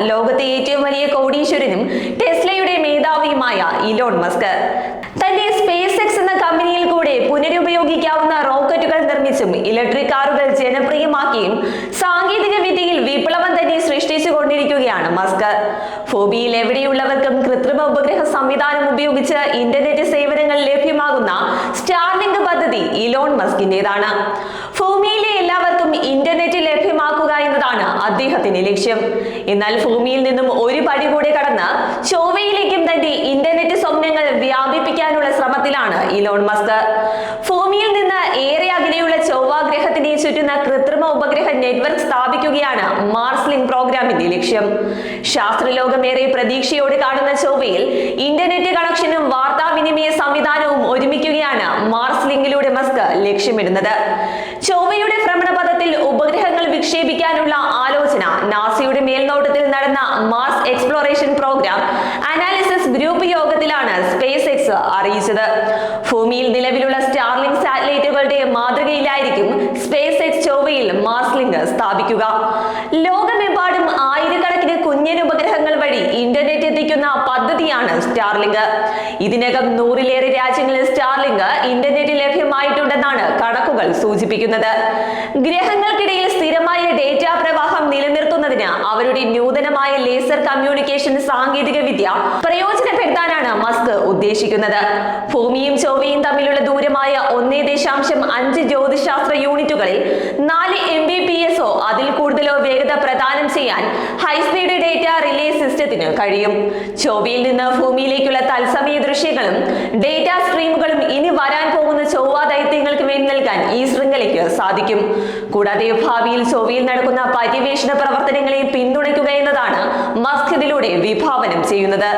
ലോകത്തെ ഏറ്റവും വലിയ കോടീശ്വരനും ടെസ്ലയുടെ മേധാവിയുമായ ഇലോൺ മസ്ക്. തന്റെ സ്പേസ് എക്സ് എന്ന കമ്പനിയിൽ കൂടെ പുനരുപയോഗിക്കാവുന്ന റോക്കറ്റുകൾ നിർമ്മിച്ചും ഇലക്ട്രിക് കാറുകൾ ജനപ്രിയമാക്കിയും സാങ്കേതിക വിദ്യയിൽ വിപ്ലവം തന്നെ സൃഷ്ടിച്ചു കൊണ്ടിരിക്കുകയാണ് മസ്ക്. ഫോബിയിൽ എവിടെയുള്ളവർക്കും കൃത്രിമ ഉപഗ്രഹ സംവിധാനം ഉപയോഗിച്ച് ഇന്റർനെറ്റ് സേവനങ്ങൾ ലഭ്യമാകുന്ന സ്റ്റാർലിങ്ക് പദ്ധതി ഇലോൺ മസ്കിന്റേതാണ്. ഭൂമിയിലെ എല്ലാവർക്കും ഇന്റർനെറ്റ് ലഭ്യമാക്കുക എന്നതാണ് അദ്ദേഹത്തിന്റെ ലക്ഷ്യം. എന്നാൽ ഭൂമിയിൽ നിന്നും ഒരു പടി കൂടെ കടന്ന് ചൊവ്വയിലേക്കും തന്റെ ഇന്റർനെറ്റ് സ്വപ്നങ്ങൾ വ്യാപിപ്പിക്കാനുള്ള ശ്രമത്തിലാണ് ഇലോൺ മസ്ക്. ഭൂമിയിൽ നിന്ന് ഏറെ അകലെയുള്ള ചൊവ്വ ഗ്രഹത്തിനെ ചുറ്റുന്ന കൃത്രിമ ഉപഗ്രഹ നെറ്റ്വർക്ക് സ്ഥാപിക്കുകയാണ് മാർസ്ലിംഗ് പ്രോഗ്രാമിന്റെ ലക്ഷ്യം. ശാസ്ത്രലോകമേറെ പ്രതീക്ഷയോടെ കാണുന്ന ചൊവ്വയിൽ ഇന്റർനെറ്റ് കണക്ഷനും ലക്ഷ്യമിടുന്നത്. ചൊവ്വയുടെ ഭ്രമണപഥത്തിൽ ഉപഗ്രഹങ്ങൾ വിക്ഷേപിക്കാനുള്ള ആലോചന. നാസയുടെ മേൽനോട്ടത്തിൽ നടന്ന Mars exploration programme analysis group യോഗത്തിലാണ് സ്പേസ് എക്സ് അറിയിച്ചത്. ഭൂമിയിൽ നിലവിലുള്ള സ്റ്റാർലിംഗ് സാറ്റലൈറ്റുകളുടെ മാതൃകയിലായിരിക്കും സ്പേസ് എക്സ് ചൊവ്വയിൽ മാർസ്ലിംഗ് സ്ഥാപിക്കുക. ലോകമെമ്പാടും പദ്ധതിയാണ് സ്റ്റാർലിങ്ക് ഇതിനകം നൂറിലേറെ രാജ്യങ്ങളിൽ സ്റ്റാർലിങ്ക് ഇന്റർനെറ്റ് ലഭ്യമായിട്ടുണ്ടെന്നാണ് കണക്കുകൾ സൂചിപ്പിക്കുന്നത്. ഗ്രഹങ്ങൾക്കിടയിൽ സ്ഥിരമായ ഡേറ്റ പ്രവാഹം നിലനിർത്തുന്നതിന് അവരുടെ നൂതനമായ ലേസർ കമ്മ്യൂണിക്കേഷൻ സാങ്കേതിക വിദ്യ പ്രയോജനപ്പെടുത്താനാണ് മസ്ക് ഉദ്ദേശിക്കുന്നത്. ഭൂമിയും ചൊവ്വയും തമ്മിലുള്ള ദൂരമായ ഒന്നേ ദശാംശം അഞ്ച് ജ്യോതിശാസ്ത്ര യൂണിറ്റുകളിൽ നാല് എം ബി പി എസോ അതിൽ കൂടുതലോ വേഗത പ്രദാനം ചെയ്യാൻ ഹൈസ്പീഡ് ഡേറ്റ റിലേ സിസ്റ്റത്തിന് കഴിയും. ചൊവ്വയിൽ നിന്ന് ഭൂമിയിലേക്കുള്ള തത്സമയ ദൃശ്യങ്ങളും ഡേറ്റ സ്ട്രീമുകളും ഇനി വരാൻ പോകുന്ന ചൊവ്വ ദൈത്യങ്ങൾക്ക് വേണ്ടി നൽകാൻ ഈ ശൃംഖലയ്ക്ക് സാധിക്കും. കൂടാതെ ഭാവിയിൽ ചൊവ്വയിൽ നടക്കുന്ന പര്യവേഷണ പ്രവർത്തനങ്ങളെ പിന്തുണയ്ക്കുക എന്നതാണ് മസ്ക് ഇതിലൂടെ വിഭാവനം ചെയ്യുന്നത്.